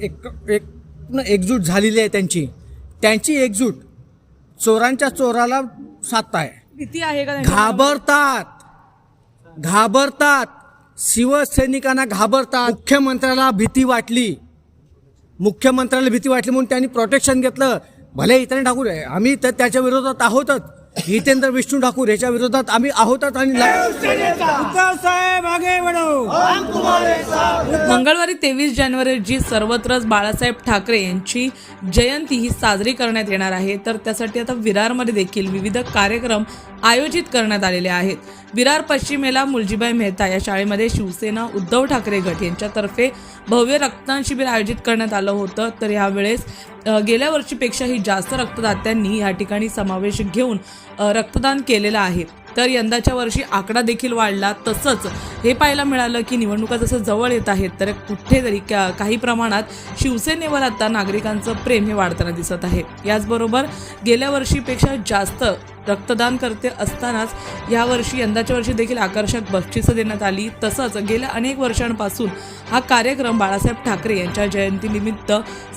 एक एक न एकजूट झालेली आहे त्यांची. त्यांची एकजूट चोरांच्या चोराला साधताय. भीती आहे का घाबरतात. घाबरतात. शिवसैनिकांना घाबरतात. मुख्यमंत्र्याला भीती वाटली. मुख्यमंत्र्याला भीती वाटली म्हणून त्यांनी प्रोटेक्शन घेतलं. भले इतर ठाकूर आहे. आम्ही तर त्याच्या विरोधात आहोतच. हितेंद्र विष्णू ठाकूर याच्या विरोधात आम्ही आहोतच आणि मंगळवारी तेवीस जानेवारी जी सर्वत्रच बाळासाहेब ठाकरे यांची जयंती ही साजरी करण्यात येणार आहे. तर त्यासाठी आता विरारमध्ये देखील विविध कार्यक्रम आयोजित करण्यात आलेले आहेत. विरार पश्चिमेला मुलजीबाई मेहता या शाळेमध्ये शिवसेना उद्धव ठाकरे गट यांच्यातर्फे भव्य रक्तदान शिबिर आयोजित करण्यात आलं होतं. तर यावेळेस गेल्या वर्षीपेक्षाही जास्त रक्तदात्यांनी या ठिकाणी समावेश घेऊन रक्तदान केलेलं आहे. तर यंदाच्या वर्षी आकडा देखील वाढला. तसंच हे पाहायला मिळालं की निवडणुका जसं जवळ येत आहेत तर कुठेतरी का- काही प्रमाणात शिवसेनेवर आता नागरिकांचं प्रेम हे वाढताना दिसत आहे. याचबरोबर गेल्या वर्षीपेक्षा जास्त रक्तदान करते असतानाच यावर्षी यंदाच्या वर्षी देखील आकर्षक बक्षिसं देण्यात आली. तसंच गेल्या अनेक वर्षांपासून हा कार्यक्रम बाळासाहेब ठाकरे यांच्या जयंतीनिमित्त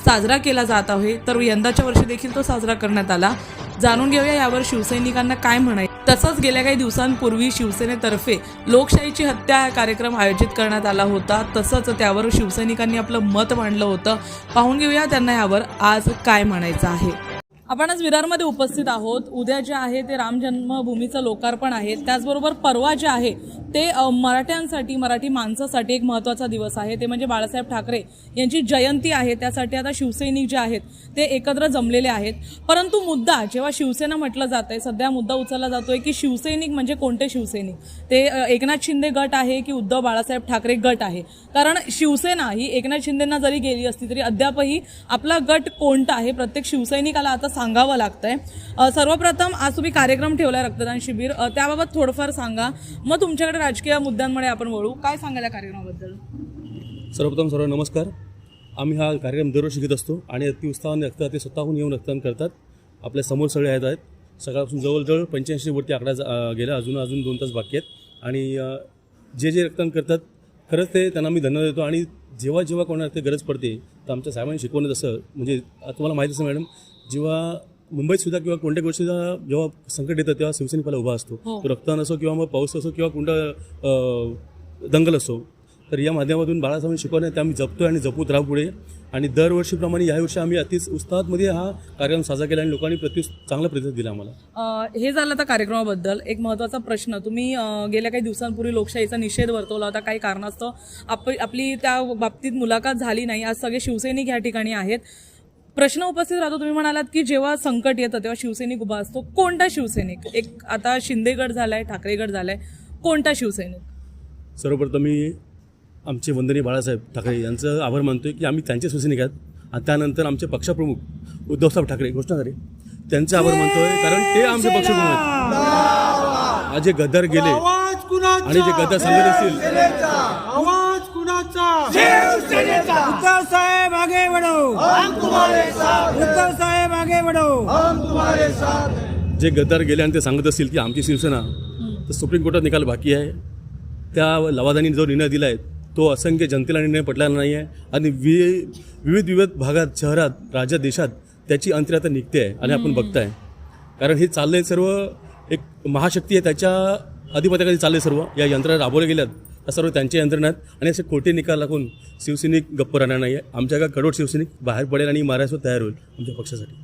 साजरा केला जात आहे. तर यंदाच्या वर्षी देखील तो साजरा करण्यात आला. जाणून घेऊया यावर शिवसैनिकांना काय म्हणाय तसंच गेल्या काही दिवसांपूर्वी शिवसेनेतर्फे लोकशाहीची हत्या हा कार्यक्रम आयोजित करण्यात आला होता. तसंच त्यावर शिवसैनिकांनी आपलं मत मांडलं होतं. पाहून घेऊया त्यांना यावर आज काय म्हणायचं आहे. आपण आज विरारमध्ये उपस्थित आहोत. उद्या जे आहे ते राम जन्मभूमीचं लोकार्पण आहे. त्याचबरोबर परवा जे आहे ते मराठ्यांसाठी मराठी माणसासाठी एक महत्त्वाचा दिवस आहे. ते म्हणजे बाळासाहेब ठाकरे यांची जयंती आहे. त्यासाठी आता शिवसैनिक जे आहेत ते एकत्र जमलेले आहेत. परंतु मुद्दा जेव्हा शिवसेना म्हटलं जात आहे सध्या मुद्दा उचलला जातोय की शिवसैनिक म्हणजे कोणते शिवसैनिक? ते एकनाथ शिंदे गट आहे की उद्धव बाळासाहेब ठाकरे गट आहे? कारण शिवसेना ही एकनाथ शिंदेंना जरी गेली असती तरी अद्यापही आपला गट कोणता आहे प्रत्येक शिवसैनिकाला आता सांगावं लागतंय. आहे सर्वप्रथम आज तुम्ही कार्यक्रम ठेवला रक्तदान शिबिर. त्याबाबत थोडंफार सांगा. मग तुमच्याकडे राजकीय मुद्द्यांमुळे आपण वळू. काय सांगायला कार्यक्रमाबद्दल? सर्वप्रथम सर्व नमस्कार. आम्ही हा कार्यक्रम दरवर्षी घेत असतो आणि अति उत्साहाने रक्तदाते ते स्वतःहून येऊन रक्तदान करतात. आपल्यासमोर सगळे आहेत आहेत. सकाळपासून जवळजवळ पंच्याऐंशी वरती आकडा जा- अं, गेला. अजून अजून दोन तास बाकी आहेत. आणि अं, जे जे रक्तदान करतात खरंच ते त्यांना मी धन्यवाद देतो. आणि जेव्हा जेव्हा कोणाला ते गरज पडते तर आमच्या साहेबांनी शिकवणं जसं म्हणजे तुम्हाला माहिती असेल मॅडम जेव्हा मुंबईत सुद्धा किंवा कोणत्या गोष्टीचा जेव्हा संकट येतं तेव्हा शिवसैनिकाला उभा असतो. हो. तो रक्तदान असो किंवा मग पाऊस असो किंवा कोणता दंगल असो तर या माध्यमातून बाळासाहेब शिकवण्यात ते आम्ही जपतो आणि जपूत राहू पुढे आणि दरवर्षीप्रमाणे याही वर्षी आम्ही अतिच उत्साहामध्ये हा कार्यक्रम साजरा केला आणि लोकांनी प्रति चांगला प्रतिसाद दिला आम्हाला. हे झालं आता कार्यक्रमाबद्दल. एक महत्त्वाचा प्रश्न. तुम्ही गेल्या काही दिवसांपूर्वी लोकशाहीचा निषेध वर्तवला होता. काही कारणास्तव आप आपली त्या बाबतीत मुलाखत झाली नाही. आज सगळे शिवसैनिक या ठिकाणी आहेत. प्रश्न उपस्थित राहतो. तुम्ही म्हणालात की जेव्हा संकट येतं तेव्हा शिवसैनिक उभा असतो. कोणता शिवसैनिक? एक आता शिंदे गट झालाय ठाकरे गट झालाय. कोणता शिवसैनिक? सर्वप्रथम मी आमचे वंदनीय बाळासाहेब ठाकरे यांचं आभार मानतोय की आम्ही त्यांचे शिवसैनिक आहेत. आणि त्यानंतर आमचे पक्षप्रमुख उद्धवसाहेब ठाकरे घोषणा झाली. त्यांचे आभार मानतोय कारण ते आमचे पक्षप्रमुख आहेत. आज जे गद्दार गेले आणि जे गद्दार सांगत असतील. आवाज कुणाचा उद्धव साहेब आगे बढो साहेब आगे बढो जे गद्दार गेले आणि ते सांगत असतील की आमची शिवसेना तर सुप्रीम कोर्टात निकाल बाकी आहे. त्या लवादानी जो निर्णय दिला आहे तो असंख्य जनतेला निर्णय पटलेला नाही आहे. आणि वि विविध विविध भागात शहरात राज्यात देशात त्याची अंतरी आता निघते आहे आणि आपण बघताय. कारण हे चाललंय सर्व एक महाशक्ती आहे त्याच्या अधिपत्याखाली चाललंय सर्व. या यंत्रणा राबवल्या गेल्यात. सर्व त्यांच्या यंत्रणात आणि असे खोटे निकाल लागून शिवसैनिक गप्प राहणार नाही आहे आमच्या का कडोड शिवसैनिक बाहेर पडेल आणि महाराष्ट्र तयार होईल आमच्या पक्षासाठी.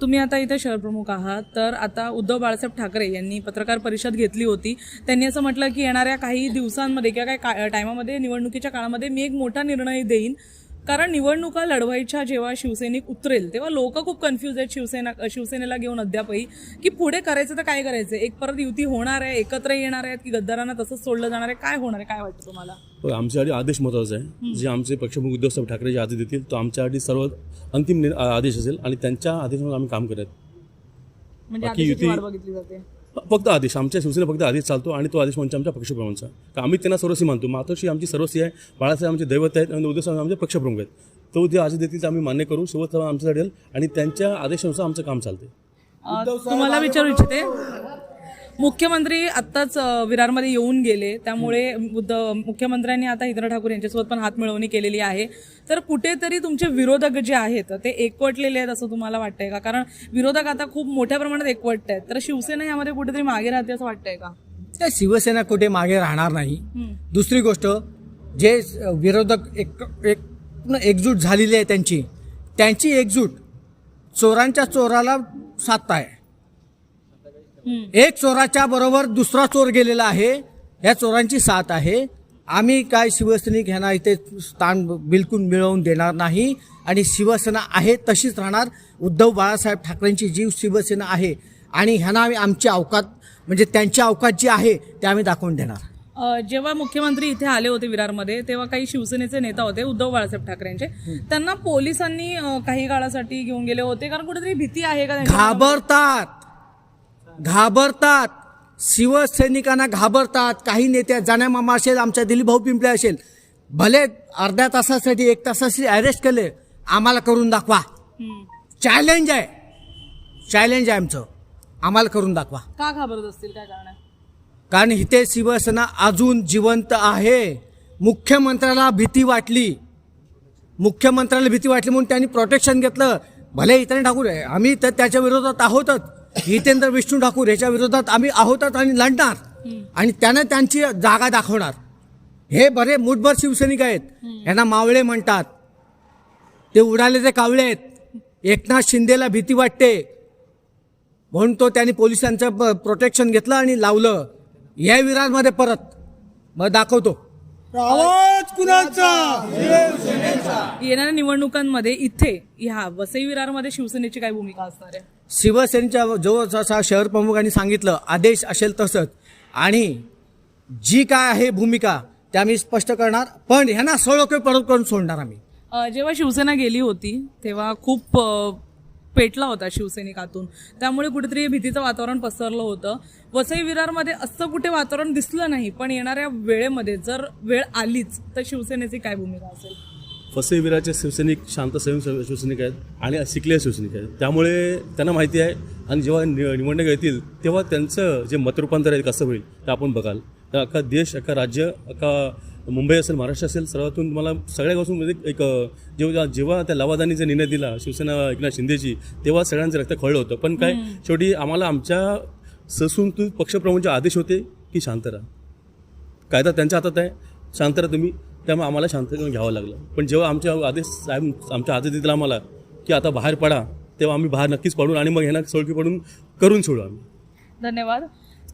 तुम्ही आता इथे शहरप्रमुख आहात तर आता उद्धव बाळासाहेब ठाकरे यांनी पत्रकार परिषद घेतली होती. त्यांनी असं म्हटलं की येणाऱ्या काही दिवसांमध्ये किंवा काही का टायमामध्ये निवडणुकीच्या काळामध्ये मी एक मोठा निर्णय देईन. कारण निवडणुका लढवायच्या जेव्हा शिवसैनिक उतरेल तेव्हा लोक खूप कन्फ्यूज आहेत शिवसेना शिवसेनेला घेऊन अद्यापही की पुढे करायचं तर काय करायचं? एक परत युती होणार आहे एकत्र येणार आहेत की गद्दारांना तसंच सोडलं जाणार आहे? काय होणार आहे? काय वाटतं तुम्हाला? पण आमच्यासाठी आदेश महत्त्वाचा आहे. जे आमचे पक्षप्रमुख उद्धवसाहेब ठाकरे जे आदेश देतील तो आमच्यासाठी सर्व अंतिम आदेश असेल आणि त्यांच्या आदेशावर आम्ही काम करत म्हणजे बाकी युती- वाट बघितली जाते. फक्त आदेश आमच्या शिवसेना फक्त आदेश चालतो आणि तो आदेश म्हणजे आमच्या पक्षप्रमुखांचा. का आम्ही त्यांना सर्वस्वी मानतो. मातोश्री आमची सर्वस्वी आहे बाळासाहेब आमचे दैवत आहेत आणि उद्या आमचे पक्षप्रमुख आहेत. तो जे आदेश देतील आम्ही मान्य करू सोबत आमच्यासाठी आणि त्यांच्या आदेशानुसार आमचं काम चालते तुम्हाला विचारू इच्छिते? मुख्यमंत्री आत्ताच विरारमध्ये येऊन गेले. त्यामुळे मुख्यमंत्र्यांनी आता हिद्र ठाकूर यांच्यासोबत पण हातमिळवणी केलेली आहे. तर कुठेतरी तुमचे विरोधक जे आहेत ते एकवटलेले आहेत असं तुम्हाला वाटतंय का? कारण विरोधक आता खूप मोठ्या प्रमाणात एकवटत आहेत. तर शिवसेना यामध्ये कुठेतरी मागे राहते असं वाटतंय का? त्या शिवसेना कुठे मागे राहणार नाही. दुसरी गोष्ट जे विरोधक एक एक एकजूट झालेली आहे त्यांची त्यांची एकजूट चोरांच्या चोराला साधता आहे हम्म. एक चोराच्या बरोबर दुसरा चोर गेलेला आहे. या चोरांची साथ आहे. आम्ही काय शिवसैनिक ह्यांना इथे स्थान बिलकुल मिळवून देणार नाही. आणि शिवसेना आहे तशीच राहणार. उद्धव बाळासाहेब ठाकरेंची जी शिवसेना आहे. आणि ह्यांना आम्ही आमची अवकात म्हणजे त्यांची अवकात जी आहे ते आम्ही दाखवून देणार. जेव्हा मुख्यमंत्री इथे आले होते विरारमध्ये तेव्हा काही शिवसेनेचे नेता होते उद्धव बाळासाहेब ठाकरेंचे. त्यांना पोलिसांनी काही काळासाठी घेऊन गेले होते कारण कुठेतरी भीती आहे का? घाबरतात. घाबरतात. शिवसैनिकांना घाबरतात. काही नेते जाण्या मामा असेल आमच्या दिलीप भाऊ पिंपळे असेल भले अर्ध्या तासासाठी एक तासासाठी अरेस्ट केले आम्हाला करून दाखवा. चॅलेंज आहे. चॅलेंज आहे आमचं. आम्हाला करून दाखवा. का घाबरत असतील काय कारण कारण इथे शिवसेना अजून जिवंत आहे. मुख्यमंत्र्याला भीती वाटली. मुख्यमंत्र्याला भीती वाटली म्हणून त्यांनी प्रोटेक्शन घेतलं. भले हितेंद्र ठाकूर आहे. आम्ही तर त्याच्या विरोधात आहोतच. हितेंद्र विष्णू ठाकूर याच्या विरोधात आम्ही आहोतच आणि लढणार. आणि त्यानं त्यांची जागा दाखवणार. हे बरे मुठभर शिवसैनिक आहेत. यांना मावळे म्हणतात. ते उडाले ते कावळे आहेत. एकनाथ शिंदेला भीती वाटते. म्हणून तो त्यांनी पोलिसांचं प्रोटेक्शन घेतलं आणि लावलं. या विरारमध्ये परत. मग दाखवतो. आवाज कुणाचा? येणाऱ्या निवडणुकांमध्ये इथे ह्या वसई विरारमध्ये शिवसेनेची काय भूमिका असणार आहे? शिवसेनेच्या जो जसा शहर प्रमुखांनी सांगितलं आदेश असेल तसंच. आणि जी काय आहे भूमिका ते आम्ही स्पष्ट करणार. पण ह्यांना सळोके परत करून सोडणार आम्ही. जेव्हा शिवसेना गेली होती तेव्हा खूप पेटला होता शिवसैनिकातून. त्यामुळे कुठेतरी भीतीचं वातावरण पसरलं होतं. वसई विरारमध्ये असं कुठे वातावरण दिसलं नाही पण येणाऱ्या वेळेमध्ये जर वेळ आलीच तर शिवसेनेची काय भूमिका असेल? फसे विराचे शिवसैनिक शांत संयम शिव- शिवसैनिक आहेत आणि शिकलेले शिवसैनिक आहेत. त्यामुळे त्यांना माहिती आहे आणि जेव्हा नि- निवडणूक येतील तेव्हा त्यांचं जे मतरूपांतर आहे कसं होईल ते आपण बघाल. तर अख्खा देश अख्खा राज्य अख्खा मुंबई असेल महाराष्ट्र असेल सर्वातून तुम्हाला सगळ्या गोष्टींमध्ये एक जेव्हा जेव्हा त्या लवादानीचा निर्णय दिला शिवसेना एकनाथ शिंदेची तेव्हा सगळ्यांचं रक्त खळलं होतं. पण काय शेवटी आम्हाला आमच्या ससून पक्षप्रमुखांचे आदेश होते की शांत राहा. कायदा त्यांच्या हातात आहे शांत राहा तुम्ही. त्यामुळे आम्हाला शांत घ्यावं लागलं. पण जेव्हा आमच्या आदेश साहेब आमच्या आदेश दिला आम्हाला की आता बाहेर पडा तेव्हा आम्ही बाहेर नक्कीच पडून आणि मग ह्यांना सोडकी पडून करून सोडू आम्ही. धन्यवाद.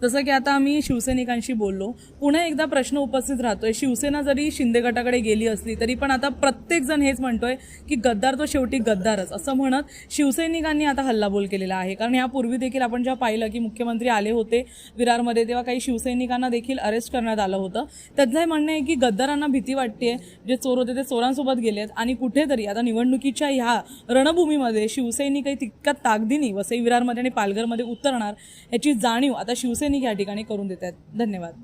जसं की आता आम्ही शिवसैनिकांशी बोललो. पुन्हा एकदा प्रश्न उपस्थित राहतोय. शिवसेना जरी शिंदे गटाकडे गेली असली तरी पण आता प्रत्येक जण हेच म्हणतोय की गद्दार तो शेवटी गद्दारच. असं म्हणत शिवसैनिकांनी आता हल्लाबोल केलेला आहे. कारण यापूर्वी देखील आपण जेव्हा पाहिलं की मुख्यमंत्री आले होते विरारमध्ये तेव्हा काही शिवसैनिकांना देखील अरेस्ट करण्यात आलं होतं. त्याचं हे म्हणणं आहे की गद्दारांना भीती वाटते जे चोर होते ते चोरांसोबत गेले आहेत आणि कुठेतरी आता निवडणुकीच्या ह्या रणभूमीमध्ये शिवसैनिकही तितक्या ताकदीने वसई विरारमध्ये आणि पालघरमध्ये उतरणार याची जाणीव आता शिवसेना त्यांनी या ठिकाणी करून देत आहेत. धन्यवाद.